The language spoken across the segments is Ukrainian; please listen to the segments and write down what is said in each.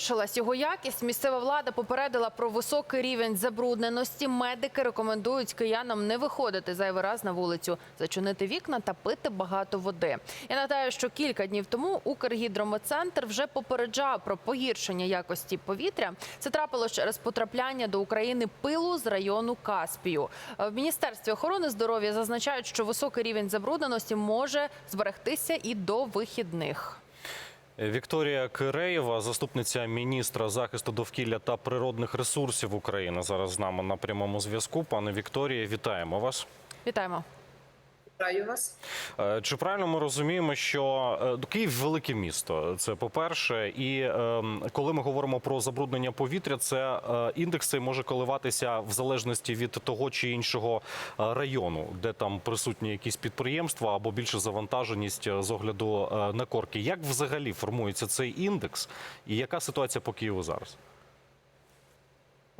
Погіршилась його якість. Місцева влада попередила про високий рівень забрудненості. Медики рекомендують киянам не виходити зайвий раз на вулицю, зачинити вікна та пити багато води. Я нагадаю, що кілька днів тому Укргідрометцентр вже попереджав про погіршення якості повітря. Це трапилось через потрапляння до України пилу з району Каспію. Е, В міністерстві охорони здоров'я зазначають, що високий рівень забрудненості може зберегтися і до вихідних. Вікторія Киреєва, заступниця міністра захисту довкілля та природних ресурсів України, зараз з нами на прямому зв'язку. Пане Вікторія, вітаємо вас. Вітаємо. Вітаю вас. Е, Чи правильно ми розуміємо, що е, Київ велике місто? Це по-перше, і е, коли ми говоримо про забруднення повітря, це е, індекс цей може коливатися в залежності від того чи іншого району, де там присутні якісь підприємства або більше завантаженість з огляду на корки. Як взагалі формується цей індекс, і яка ситуація по Києву зараз?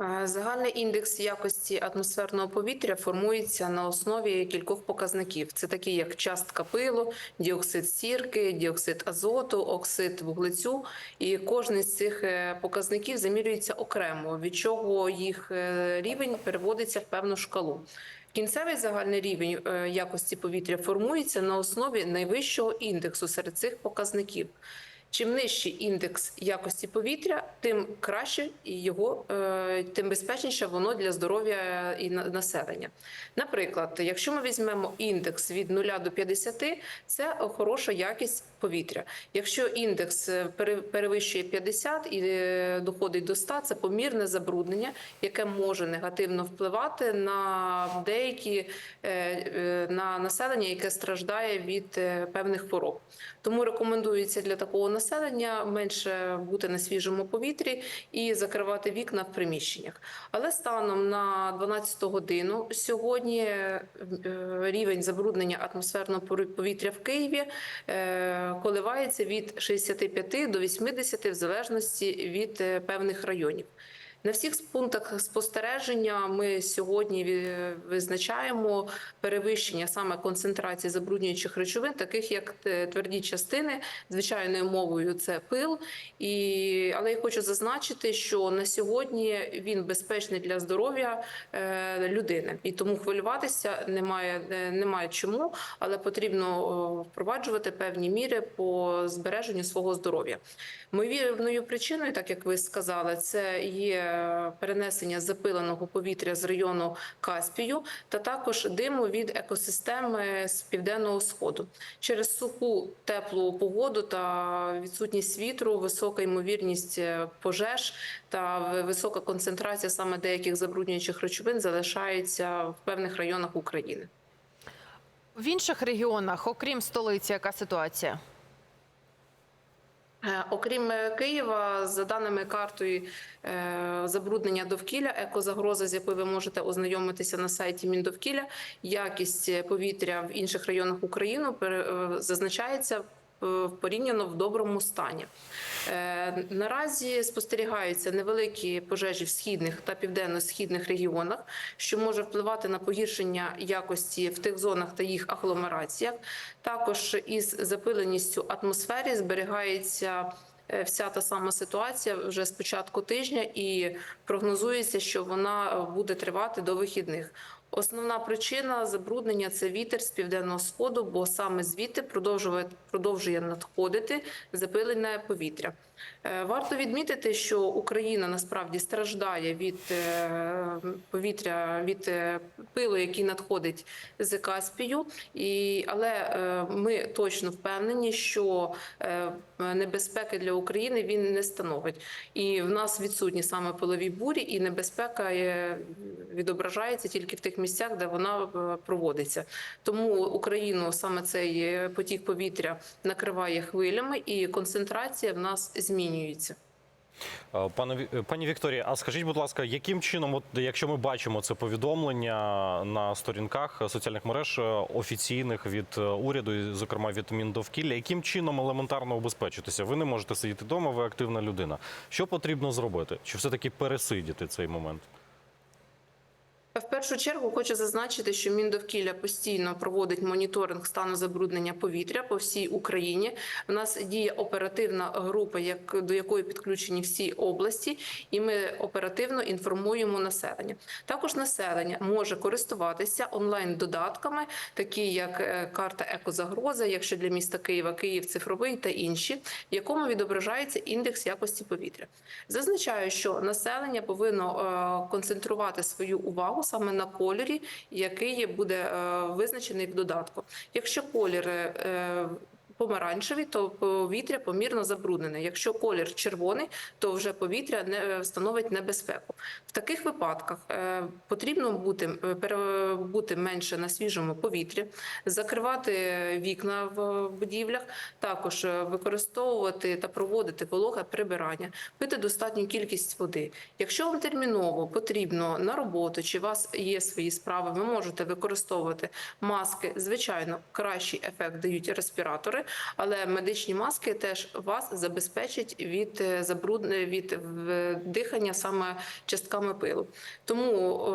Е, Загальний індекс якості атмосферного повітря формується на основі кількох показників. Це такі, як частка пилу, діоксид сірки, діоксид азоту, оксид вуглецю. І кожен з цих е, показників замірюється окремо, від чого їх е, рівень переводиться в певну шкалу. Кінцевий загальний рівень якості повітря формується на основі найвищого індексу серед цих показників. Чим нижчий індекс якості повітря, тим краще і його, е, тим безпечніше воно для здоров'я і населення. Наприклад, якщо ми візьмемо індекс від 0 до 50, це хороша якість повітря. Якщо індекс е, пере- перевищує 50 і е, доходить до 100, це помірне забруднення, яке може негативно впливати на деякі на населення, яке страждає від певних хвороб. Тому рекомендується для такого населення менше бути на свіжому повітрі і закривати вікна в приміщеннях. Але станом на 12 годину сьогодні е, рівень забруднення атмосферного повітря в Києві е, коливається від 65 до 80 в залежності від е, певних районів. На всіх пунктах спостереження ми сьогодні визначаємо перевищення саме концентрації забруднюючих речовин, таких як е, тверді частини, звичайною мовою це пил. І, але я хочу зазначити, що на сьогодні він безпечний для здоров'я е, людини, і тому хвилюватися немає, е, немає чому, але потрібно впроваджувати певні міри по збереженню свого здоров'я. Ймовірною причиною, так як ви сказали, це є перенесення запиленого повітря з району Каспію та також диму від екосистеми з південного сходу. Через суху теплу погоду та відсутність вітру, висока ймовірність е, пожеж та висока концентрація саме деяких забруднюючих речовин залишається в певних районах України. В інших регіонах, окрім столиці, яка ситуація? Е, Окрім е, Києва, за даними картою е, забруднення довкілля, екозагроза, з якою ви можете ознайомитися на сайті Міндовкілля, якість повітря в інших районах України зазначається порівняно в доброму стані. Е, Наразі спостерігаються невеликі пожежі в східних та південно-східних регіонах, що може впливати на погіршення якості в тих зонах та їх агломераціях. Також із запиленістю атмосфері зберігається. е, Вся та сама ситуація вже з початку тижня, і прогнозується, що вона е, буде тривати до вихідних. Основна причина забруднення це вітер з південного сходу, бо саме звідти продовжує, продовжує надходити запилене повітря. Е, Варто відмітити, що Україна насправді страждає від е, повітря від е, пилу, який надходить з Каспію, і але ми точно впевнені, що небезпеки для України він не становить. І в нас відсутні саме пилові бурі, і небезпека відображається тільки в тих місцях, де вона е, проводиться. Тому Україну саме цей е, потік повітря накриває хвилями, і концентрація в нас змінюється. Е, Пане пані Вікторія, а скажіть, будь ласка, яким чином, от якщо ми бачимо це повідомлення на сторінках соціальних мереж офіційних від уряду, і, зокрема від Міндовкілля, яким чином елементарно убезпечитися? Ви не можете сидіти вдома, ви активна людина. Що потрібно зробити? Чи все таки пересидіти цей момент? В першу чергу хочу зазначити, що Міндовкілля постійно проводить моніторинг стану забруднення повітря по всій Україні. У нас діє оперативна група, як до якої підключені всі області, і ми оперативно інформуємо населення. Також населення може користуватися онлайн додатками, такі як е, карта екозагроза, якщо для міста Києва Київ цифровий та інші, в якому відображається індекс якості повітря. Зазначаю, що населення повинно е, концентрувати свою увагу саме на кольорі, який буде е, визначений в додатку. Якщо колір е, помаранчевий, то повітря помірно забруднене. Якщо колір червоний, то вже повітря не е, становить небезпеку. В таких випадках е, потрібно бути е, бути менше на свіжому повітрі, закривати вікна в будівлях, також використовувати та проводити вологе прибирання, пити достатню кількість води. Якщо вам терміново потрібно на роботу, чи у вас є свої справи, ви можете використовувати маски. Звичайно, кращий ефект дають респіратори, але медичні маски теж вас забезпечать від е, від дихання саме частками пилу. Тому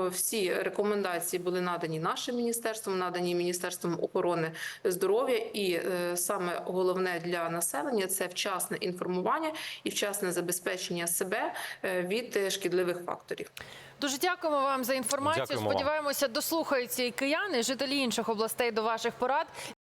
е, всі рекомендації були надані нашим міністерством, надані міністерством охорони здоров'я, і е, саме головне для населення це вчасне інформування і вчасне забезпечення себе е, від е, шкідливих факторів. Дуже дякуємо вам за інформацію. Дякуємо вам. Сподіваємося, дослухаються і кияни, і жителі інших областей до ваших порад.